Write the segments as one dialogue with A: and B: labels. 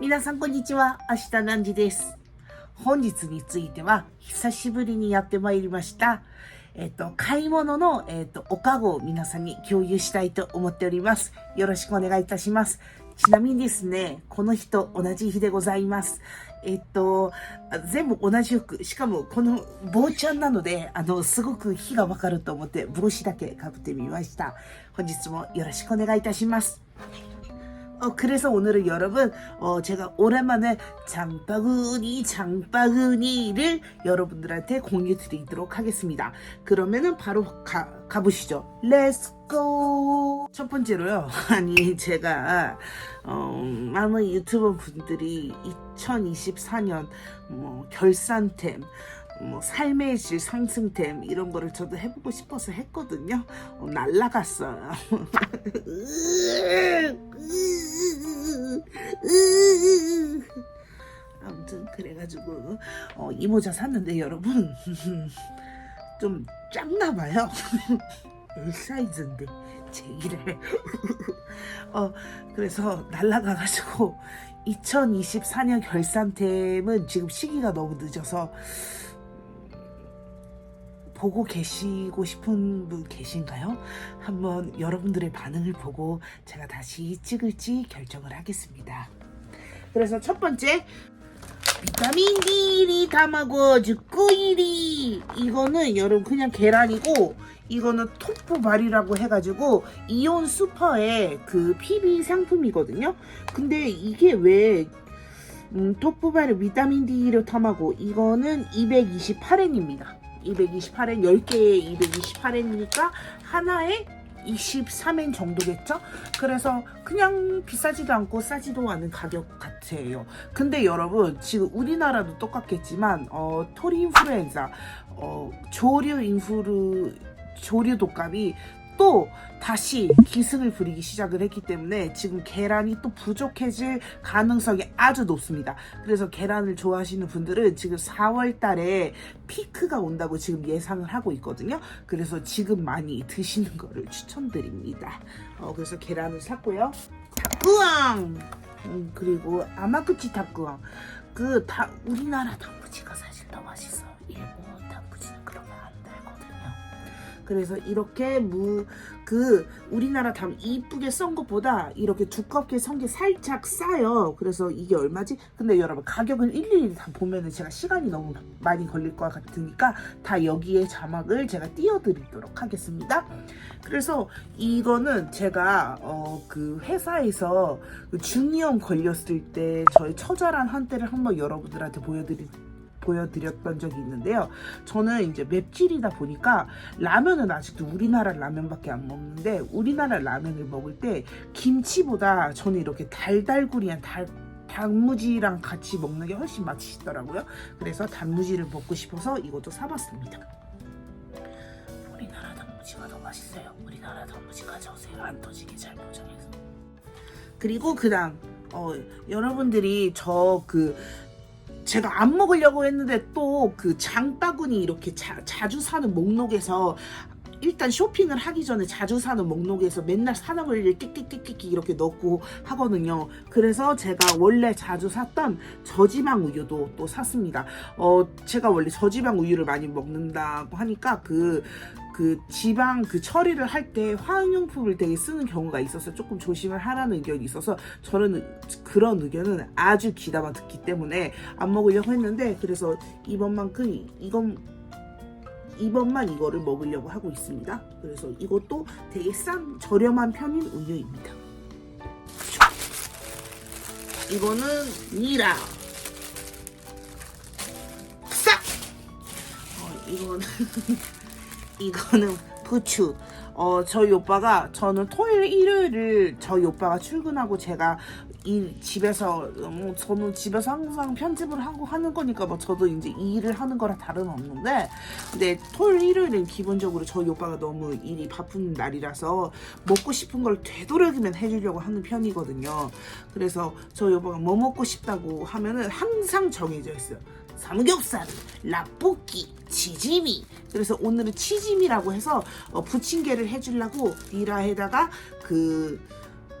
A: 皆さんこんにちは、明日何時です。本日については、久しぶりにやってまいりました。えっ、と、買い物の、えっ、と、おかごを皆さんに共有したいと思っております。よろしくお願いいたします。ちなみにですね、この日と同じ日でございます。えっと、全部同じ服。しかも、この坊ちゃんなので、あの、すごく日がわかると思って、帽子だけかぶってみました。本日もよろしくお願いいたします。 어, 그래서 오늘은 여러분, 어, 제가 오랜만에 장바구니, 장바구니를 여러분들한테 공유 드리도록 하겠습니다. 그러면은 바로 가, 가보시죠. 렛츠 고! 첫 번째로요. 아니, 제가, 어, 많은 유튜버 분들이 2024년, 뭐, 결산템, 뭐 삶의 질 상승템 이런 거를 저도 해보고 싶어서 했거든요. 어, 날라갔어요. 아무튼 그래가지고 어, 이 모자 샀는데 여러분 좀 작나 봐요. L 사이즈인데 제일에 어 그래서 날라가가지고 2024년 결산템은 지금 시기가 너무 늦어서 보고 계시고 싶은 분 계신가요? 한번 여러분들의 반응을 보고 제가 다시 찍을지 결정을 하겠습니다. 그래서 첫 번째 비타민 D1이 담아고 주꾸이리 이거는 여러분 그냥 계란이고 이거는 토프발이라고 해가지고 이온 슈퍼의 그 PB 상품이거든요. 근데 이게 왜 음, 토프발의 비타민 D를 탐하고 이거는 228엔입니다. 228엔 10개에 228엔이니까 하나에 23엔 정도겠죠? 그래서 그냥 비싸지도 않고 싸지도 않은 가격 같아요. 근데 여러분 지금 우리나라도 똑같겠지만 어, 토리 인플루엔자, 어, 조류 인플루 조류 독감이 또 다시 기승을 부리기 시작을 했기 때문에 지금 계란이 또 부족해질 가능성이 아주 높습니다. 그래서 계란을 좋아하시는 분들은 지금 4월 달에 피크가 온다고 지금 예상을 하고 있거든요. 그래서 지금 많이 드시는 거를 추천드립니다. 어, 그래서 계란을 샀고요. 닭구왕! 음, 그리고 아마쿠치 닭구왕. 그 다, 우리나라 단무지가 사실 더 맛있어요. 일본 안 달거든요. 그래서 이렇게 무 그 우리나라 담 이쁘게 썬 것보다 이렇게 두껍게 썬게 살짝 싸요. 그래서 이게 얼마지? 근데 여러분 가격을 일일이 다 보면은 제가 시간이 너무 많이 걸릴 것 같으니까 다 여기에 자막을 제가 띄워드리도록 하겠습니다. 그래서 이거는 제가 어 그 회사에서 그 중이염 걸렸을 때 저의 처절한 한때를 한번 여러분들한테 보여드릴 보여드렸던 적이 있는데요. 저는 이제 맵찔이다 보니까 라면은 아직도 우리나라 라면밖에 안 먹는데 우리나라 라면을 먹을 때 김치보다 저는 이렇게 달달구리한 달 단무지랑 같이 먹는 게 훨씬 맛있더라고요. 그래서 단무지를 먹고 싶어서 이것도 사봤습니다. 우리나라 단무지가 더 맛있어요. 우리나라 단무지 가져오세요. 안 터지게 잘 포장해서. 그리고 그다음 어, 여러분들이 저그 제가 안 먹으려고 했는데 또 그 장바구니 이렇게 자, 자주 사는 목록에서 일단 쇼핑을 하기 전에 자주 사는 목록에서 맨날 사는 걸 띡띡띡띡 이렇게 넣고 하거든요. 그래서 제가 원래 자주 샀던 저지방 우유도 또 샀습니다. 어, 제가 원래 저지방 우유를 많이 먹는다고 하니까 그, 그 지방 그 처리를 할 때 화학용품을 되게 쓰는 경우가 있어서 조금 조심을 하라는 의견이 있어서 저는 그런 의견은 아주 귀담아 듣기 때문에 안 먹으려고 했는데 그래서 이번만큼 이건 이번만 이거를 먹으려고 하고 있습니다. 그래서 이것도 되게 싼 저렴한 편인 우유입니다. 이거는 니라 싹. 어, 이거는 이거는 부추. 어, 저희 오빠가 저는 토요일 일요일을 저희 오빠가 출근하고 제가 이 집에서 뭐 저는 집에서 항상 편집을 하고 하는 거니까 뭐 저도 이제 이 일을 하는 거랑 다름없는데 근데 토요일 일요일은 기본적으로 저희 오빠가 너무 일이 바쁜 날이라서 먹고 싶은 걸 되도록이면 해주려고 하는 편이거든요. 그래서 저희 오빠가 뭐 먹고 싶다고 하면은 항상 정해져 있어요. 삼겹살, 라볶이, 치즈미. 그래서 오늘은 치즈미라고 해서 어, 부침개를 해주려고 니라에다가 그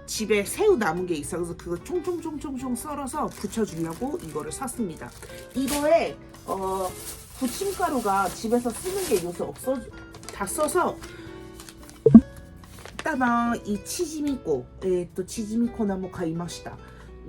A: 집에 새우 남은 게 있어 그래서 그거 총총총총총 썰어서 부쳐주려고 이거를 샀습니다. 이거에 어 부침가루가 집에서 쓰는 게 요새 없어 다 써서 따당 이 치즈미코 에또 치즈미코 나무 가이마시다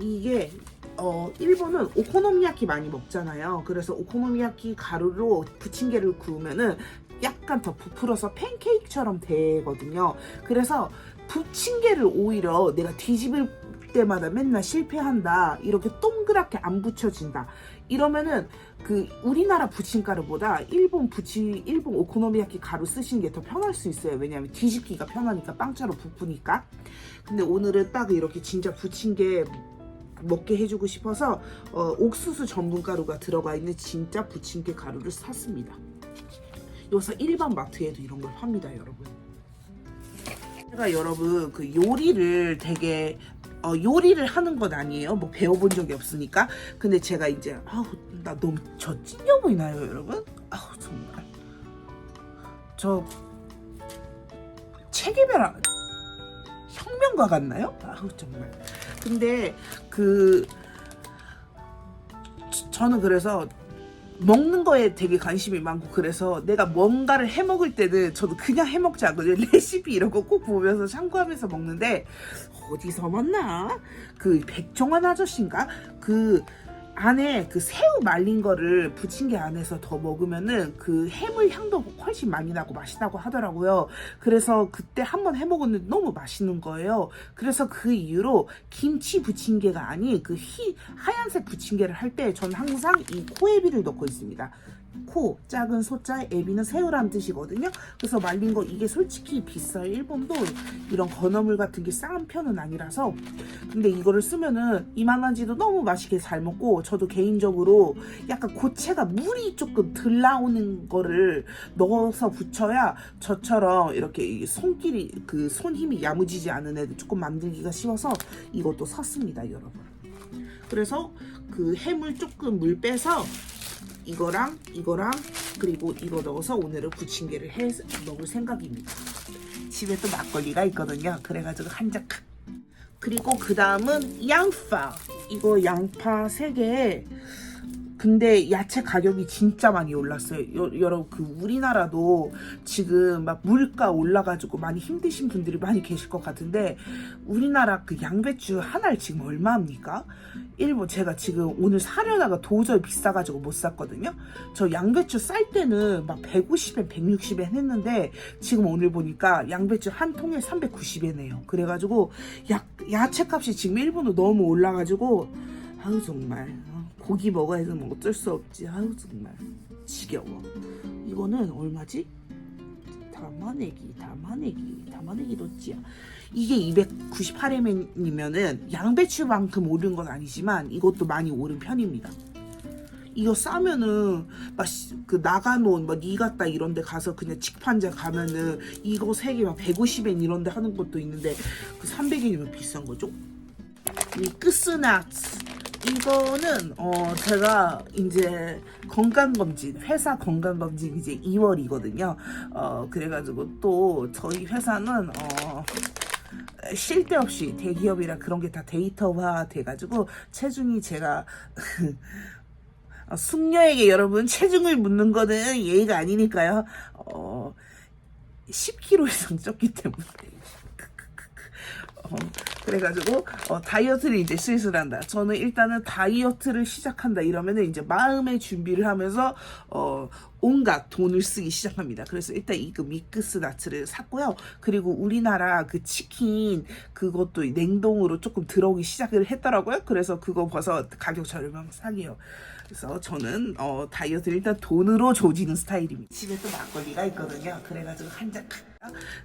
A: 이게 어 일본은 오코노미야키 많이 먹잖아요. 그래서 오코노미야키 가루로 부침개를 구우면은 약간 더 부풀어서 팬케이크처럼 되거든요. 그래서 부침개를 오히려 내가 뒤집을 때마다 맨날 실패한다. 이렇게 동그랗게 안 붙여진다. 이러면은 그 우리나라 부침가루보다 일본 부치 일본 오코노미야키 가루 쓰시는 게더 편할 수 있어요. 왜냐하면 뒤집기가 편하니까 빵처럼 부푸니까. 근데 오늘은 딱 이렇게 진짜 부침개 먹게 해주고 싶어서 어, 옥수수 전분 가루가 들어가 있는 진짜 부침개 가루를 샀습니다. 요새 일반 마트에도 이런 걸 팝니다, 여러분. 제가 여러분 그 요리를 되게 어, 요리를 하는 건 아니에요. 뭐 배워본 적이 없으니까. 근데 제가 이제 아우 나 너무 저 찐려 보이나요, 여러분? 아우 정말 저 체계별 혁명가 같나요? 아우 정말. 근데 그 저- 저는 그래서 먹는 거에 되게 관심이 많고 그래서 내가 뭔가를 해 먹을 때는 저도 그냥 해 먹지 않거든요. 레시피 이런 거 꼭 보면서 참고하면서 먹는데 어디서 만나? 그 백종원 아저씨인가? 그 안에 그 새우 말린 거를 부침개 안에서 더 먹으면은 그 해물 향도 훨씬 많이 나고 맛있다고 하더라고요. 그래서 그때 한번 해 먹었는데 너무 맛있는 거예요. 그래서 그 이후로 김치 부침개가 아닌 그 희, 하얀색 부침개를 할때 저는 항상 이 코에비를 넣고 있습니다. 코 작은 소자 에비는 새우란 뜻이거든요. 그래서 말린 거 이게 솔직히 비싸요. 일본도 이런 건어물 같은 게 싼 편은 아니라서 근데 이거를 쓰면은 이만한지도 너무 맛있게 잘 먹고 저도 개인적으로 약간 고체가 물이 조금 덜 나오는 거를 넣어서 붙여야 저처럼 이렇게 이 손길이 그 손 힘이 야무지지 않은 애들 조금 만들기가 쉬워서 이것도 샀습니다, 여러분. 그래서 그 해물 조금 물 빼서 이거랑 이거랑 그리고 이거 넣어서 오늘은 부침개를 해 먹을 생각입니다. 집에 또 막걸리가 있거든요. 그래가지고 한 잔. 그리고 그 다음은 양파. 이거 양파 3개. 근데 야채 가격이 진짜 많이 올랐어요. 여, 여러분 그 우리나라도 지금 막 물가 올라가지고 많이 힘드신 분들이 많이 계실 것 같은데 우리나라 그 양배추 하나를 지금 얼마입니까? 일본 제가 지금 오늘 사려다가 도저히 비싸가지고 못 샀거든요. 저 양배추 쌀 때는 막 150엔, 160엔 했는데 지금 오늘 보니까 양배추 한 통에 390엔이에요. 그래가지고 야, 야채값이 지금 일본도 너무 올라가지고 아유 정말 어, 고기 먹어야 해서 뭐 어쩔 수 없지. 아유 정말 지겨워. 이거는 얼마지? 담아내기, 담아내기, 담아내기 도지야. 이게 298m이면은 양배추만큼 오른 건 아니지만 이것도 많이 오른 편입니다. 이거 싸면은 막 그 나가노 막 니가따 이런 데 가서 그냥 직판자 가면은 이거 세 개 막 150엔 이런 데 하는 것도 있는데 그 300엔이면 비싼 거죠? 이 끝스나츠 이거는 어 제가 이제 건강검진 회사 건강검진 이제 2월이거든요. 어 그래가지고 또 저희 회사는 어 쉴 데 없이 대기업이라 그런 게 다 데이터화 돼가지고 체중이 제가 어, 숙녀에게 여러분 체중을 묻는 거는 예의가 아니니까요. 어 10kg 이상 쪘기 때문에. 어, 그래가지고 어, 다이어트를 이제 슬슬 한다. 저는 일단은 다이어트를 시작한다 이러면은 이제 마음의 준비를 하면서 어, 온갖 돈을 쓰기 시작합니다. 그래서 일단 이그 미크스 나츠를 샀고요. 그리고 우리나라 그 치킨 그것도 냉동으로 조금 들어오기 시작을 했더라고요. 그래서 그거 봐서 가격 저렴하면 사게요. 그래서 저는 어, 다이어트 를 일단 돈으로 조지는 스타일입니다. 집에 또 막걸리가 있거든요. 그래가지고 한 잔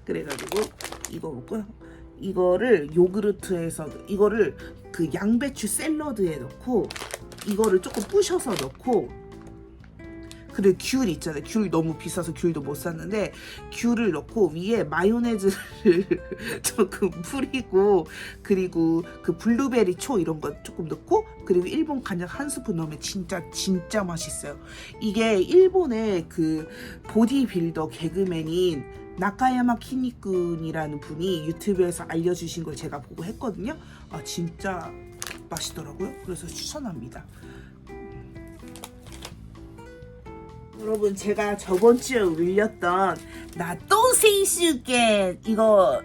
A: 그래가지고 이거 먹고요. 이거를 요구르트에서 이거를 그 양배추 샐러드에 넣고 이거를 조금 부셔서 넣고 그리고 귤 있잖아요. 귤 너무 비싸서 귤도 못 샀는데 귤을 넣고 위에 마요네즈를 조금 뿌리고 그리고 그 블루베리 초 이런 거 조금 넣고 그리고 일본 간장 한 스푼 넣으면 진짜 진짜 맛있어요. 이게 일본의 그 보디빌더 개그맨인 나카야마 키니꾼이라는 분이 유튜브에서 알려주신 걸 제가 보고 했거든요. 아 진짜 맛있더라고요. 그래서 추천합니다. 여러분 제가 저번 주에 올렸던 나또 세이슈게 이거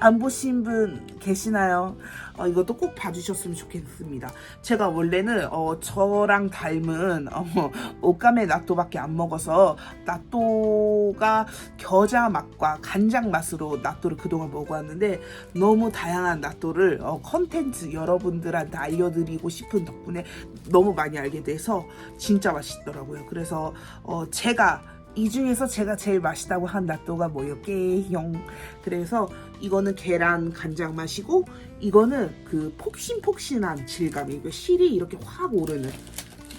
A: 안 보신 분 계시나요? 어, 이것도 꼭 봐주셨으면 좋겠습니다. 제가 원래는 어, 저랑 닮은 어, 옷감의 나또밖에 안 먹어서 나또가 겨자 맛과 간장 맛으로 나또를 그동안 먹어왔는데 너무 다양한 나또를 어, 컨텐츠 여러분들한테 알려드리고 싶은 덕분에 너무 많이 알게 돼서 진짜 맛있더라고요. 그래서 어, 제가 이 중에서 제가 제일 맛있다고 한 나또가 뭐였게용 그래서 이거는 계란 간장 맛이고 이거는 그 폭신폭신한 질감 이거 실이 이렇게 확 오르는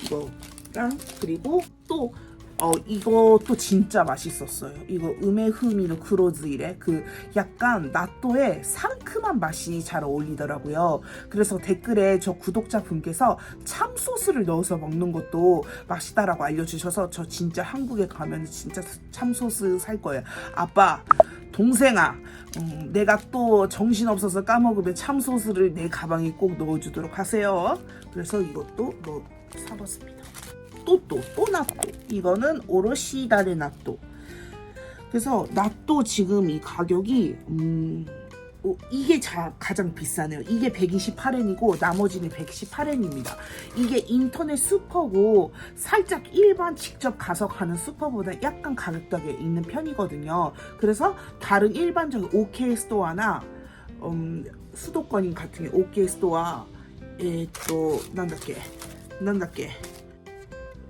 A: 이거랑 그리고 또 어 이것도 진짜 맛있었어요. 이거 우메후미노 크로즈이래 그 약간 나또의 상큼한 맛이 잘 어울리더라고요. 그래서 댓글에 저 구독자 분께서 참소스를 넣어서 먹는 것도 맛있다라고 알려주셔서 저 진짜 한국에 가면 진짜 참소스 살 거예요. 아빠 동생아, 음, 내가 또 정신 없어서 까먹으면 참소스를 내 가방에 꼭 넣어주도록 하세요. 그래서 이것도 넣 사봤습니다. 또또 또 나또 이거는 오로시다레 나또. 그래서 나또 지금 이 가격이 음. 어, 이게 자, 가장 비싸네요. 이게 128엔이고 나머지는 118엔입니다. 이게 인터넷 슈퍼고 살짝 일반 직접 가서 가는 슈퍼보다 약간 가격대가 있는 편이거든요. 그래서 다른 일반적인 OK 스토어나 음, 수도권인 같은 게 OK 스토어, 에, 또 난다께, 난다께.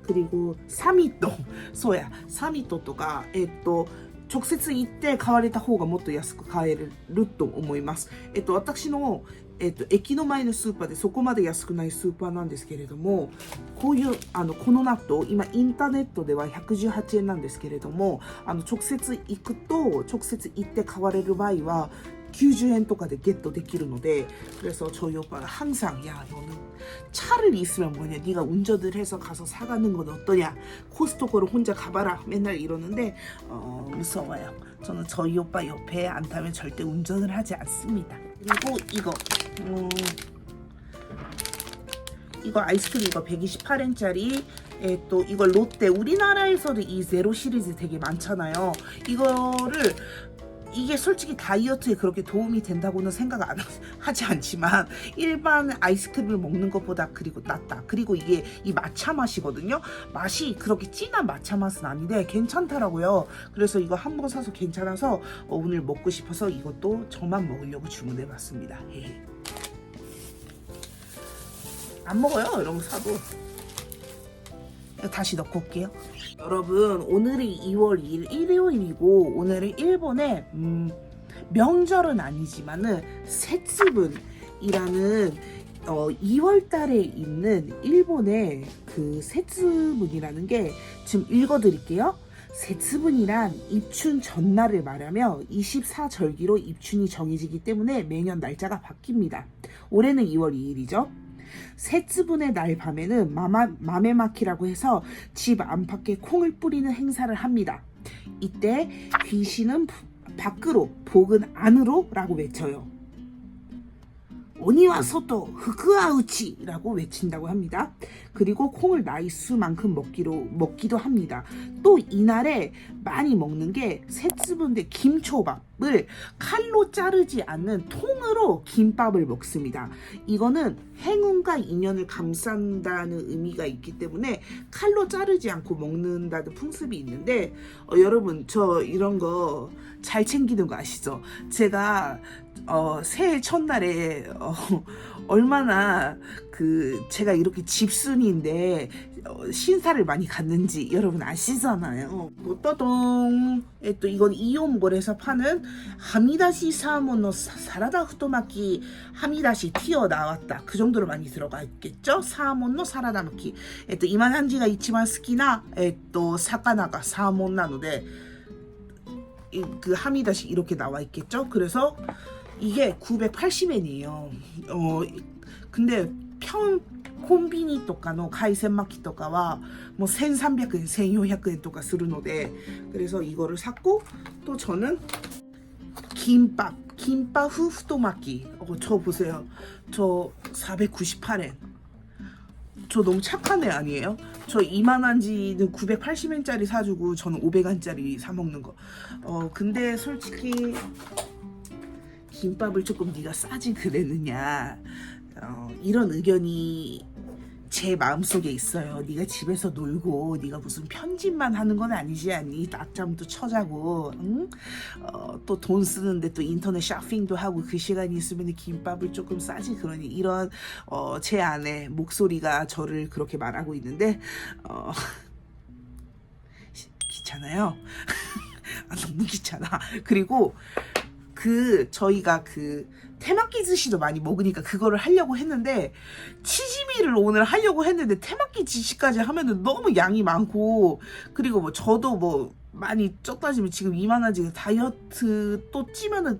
A: 그리고 사미또, 소야, 사미또 とか、えっと、直接行って買われた方がもっと安く買えると思います。えっと、私の、えっと、駅の前のスーパーでそこまで安くないスーパーなんですけれども、こういう、あの、この納豆、今インターネットでは118円なんですけれども、あの、直接行くと、直接行って買われる場合は、 90엔 또가 겠또 데끼는 노데 그래서 저희 오빠가 항상 야 너는 차를 있으면 뭐냐? 네가 운전을 해서 가서 사가는 건 어떠냐? 코스트코를 혼자 가봐라. 맨날 이러는데 어, 무서워요. 저는 저희 오빠 옆에 앉다면 절대 운전을 하지 않습니다. 그리고 이거 음, 이거 아이스크림 이거 128엔짜리 예, 또 이걸 롯데 우리나라에서도 이 제로 시리즈 되게 많잖아요. 이거를 이게 솔직히 다이어트에 그렇게 도움이 된다고는 생각 안 하지 않지만 일반 아이스크림을 먹는 것보다 그리고 낫다. 그리고 이게 이 마차 맛이거든요. 맛이 그렇게 진한 마차 맛은 아닌데 괜찮더라고요. 그래서 이거 한 번 사서 괜찮아서 어, 오늘 먹고 싶어서 이것도 저만 먹으려고 주문해봤습니다. 안 먹어요. 이런 거 사도. 다시 넣고 올게요. 여러분 오늘이 2월 2일 일요일이고 오늘은 일본에 음, 명절은 아니지만은 세츠분이라는 어, 2월 달에 있는 일본의 그 세츠분이라는 게 지금 읽어드릴게요. 세츠분이란 입춘 전날을 말하며 24절기로 입춘이 정해지기 때문에 매년 날짜가 바뀝니다. 올해는 2월 2일이죠. 세츠분의 날 밤에는 마마, 마메마키라고 해서 집 안팎에 콩을 뿌리는 행사를 합니다. 이때 귀신은 부- 밖으로, 복은 안으로 라고 외쳐요. 오니와 소토 흑으아우치라고 외친다고 합니다. 그리고 콩을 나이수만큼 먹기로 먹기도 합니다. 또 이날에 많이 먹는 게 세츠분대 김초밥을 칼로 자르지 않는 통으로 김밥을 먹습니다. 이거는 행운과 인연을 감싼다는 의미가 있기 때문에 칼로 자르지 않고 먹는다는 풍습이 있는데 어, 여러분 저 이런 거 잘 챙기는 거 아시죠? 제가 어, 새해 첫날에 어, 얼마나 그 제가 이렇게 집순이인데 어, 신사를 많이 갔는지 여러분 아시잖아요. 뭐떠동 또 이건 이온몰에서 파는 하미다시 사모노 사- 사라다 후토마키 하미다시 튀어 나왔다. 그 정도로 많이 들어가 있겠죠? 사모노 사라다 마키. 또 이만한 지가 있지만 스키나 또 사카나가 사몬 나노데 이- 그 하미다시 이렇게 나와 있겠죠? 그래서 이게 980엔이에요. 어 근데 평コンビニとかの海鮮巻きとかはもう1300円、1400円とかするので 그래서 이거를 샀고 또 저는 김밥, 김밥 후 후토마키. 어, 저 보세요. 저 498엔. 저 너무 착한 애 아니에요? 저 이만한지는 980엔짜리 사주고 저는 500원짜리 사 먹는 거. 어 근데 솔직히 김밥을 조금 네가 싸지 그랬느냐 어, 이런 의견이 제 마음속에 있어요. 네가 집에서 놀고 네가 무슨 편집만 하는 건 아니지 않니? 낮잠도 쳐자고 응? 어, 또 돈 쓰는데 또 인터넷 쇼핑도 하고 그 시간이 있으면 김밥을 조금 싸지 그러니 이런 어, 제 안에 목소리가 저를 그렇게 말하고 있는데 어, 귀찮아요. 아, 너무 귀찮아. 그리고 그 저희가 그 테마키 스시도 많이 먹으니까 그거를 하려고 했는데 치즈미를 오늘 하려고 했는데 테마키 지시까지 하면은 너무 양이 많고 그리고 뭐 저도 뭐 많이 쪘다 지면 지금 이만하지 다이어트 또 찌면은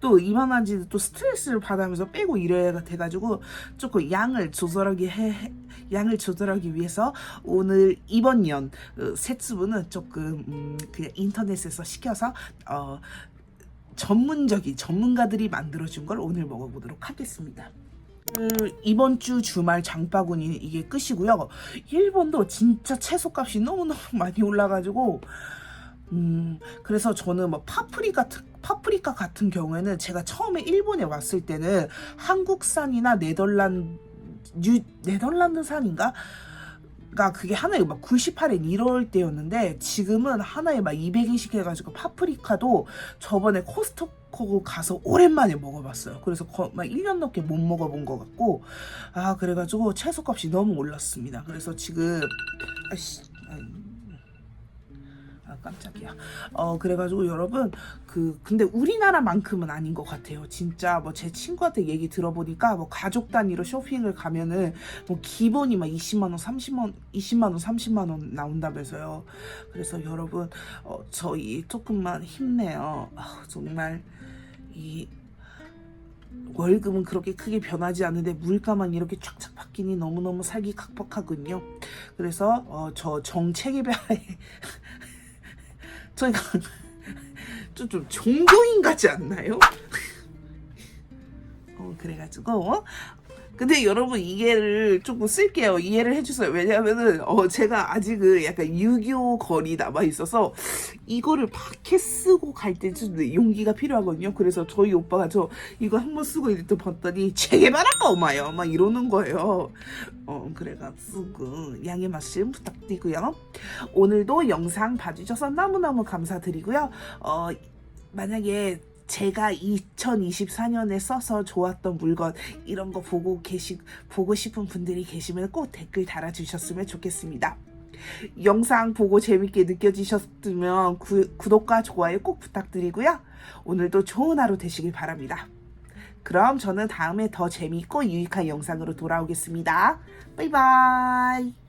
A: 또 이만한지 또 스트레스를 받으면서 빼고 이래가 돼가지고 조금 양을 조절하게 해 해- 양을 조절하기 위해서 오늘 이번 연 어, 세츠부는 조금 음, 그냥 인터넷에서 시켜서 어, 전문적인 전문가들이 만들어준 걸 오늘 먹어보도록 하겠습니다. 그 이번 주 주말 장바구니 이게 끝이고요. 일본도 진짜 채소값이 너무너무 많이 올라가지고 음 그래서 저는 뭐 파프리카 파프리카 같은 경우에는 제가 처음에 일본에 왔을 때는 한국산이나 네덜란드 뉴, 네덜란드산인가 가 그게 하나에 막 98엔 이럴 때였는데 지금은 하나에 막 200엔씩 해가지고 파프리카도 저번에 코스트코 가서 오랜만에 먹어봤어요. 그래서 거- 막 1년 넘게 못 먹어본 것 같고 아 그래가지고 채소값이 너무 올랐습니다. 그래서 지금 아씨 아 깜짝이야. 어 그래가지고 여러분 그 근데 우리나라만큼은 아닌 것 같아요. 진짜 뭐 제 친구한테 얘기 들어보니까 뭐 가족 단위로 쇼핑을 가면은 뭐 기본이 막 20만 원, 30만 원, 20만 원, 30만 원 나온다면서요. 그래서 여러분 어, 저희 조금만 힘내요. 아, 정말 이 월급은 그렇게 크게 변하지 않는데 물가만 이렇게 쫙쫙 바뀌니 너무너무 살기 각박하군요. 그래서 어, 저 정책에 대하에 저희가 좀, 좀 종교인 같지 않나요? 어, 그래가지고 어? 근데 여러분 이해를 조금 쓸게요. 이해를 해주세요. 왜냐하면은 어 제가 아직 그 약간 유교 거리 남아 있어서 이거를 밖에 쓰고 갈 때 좀 용기가 필요하거든요. 그래서 저희 오빠가 저 이거 한 번 쓰고 이랬더 봤더니 제게말할까 엄마요. 막 이러는 거예요. 어 그래가지고 양해 말씀 부탁드리고요. 오늘도 영상 봐주셔서 너무너무 감사드리고요. 어 만약에 제가 2024년에 써서 좋았던 물건 이런 거 보고 계시 보고 싶은 분들이 계시면 꼭 댓글 달아주셨으면 좋겠습니다. 영상 보고 재밌게 느껴지셨으면 구, 구독과 좋아요 꼭 부탁드리고요. 오늘도 좋은 하루 되시길 바랍니다. 그럼 저는 다음에 더 재밌고 유익한 영상으로 돌아오겠습니다. 바이바이.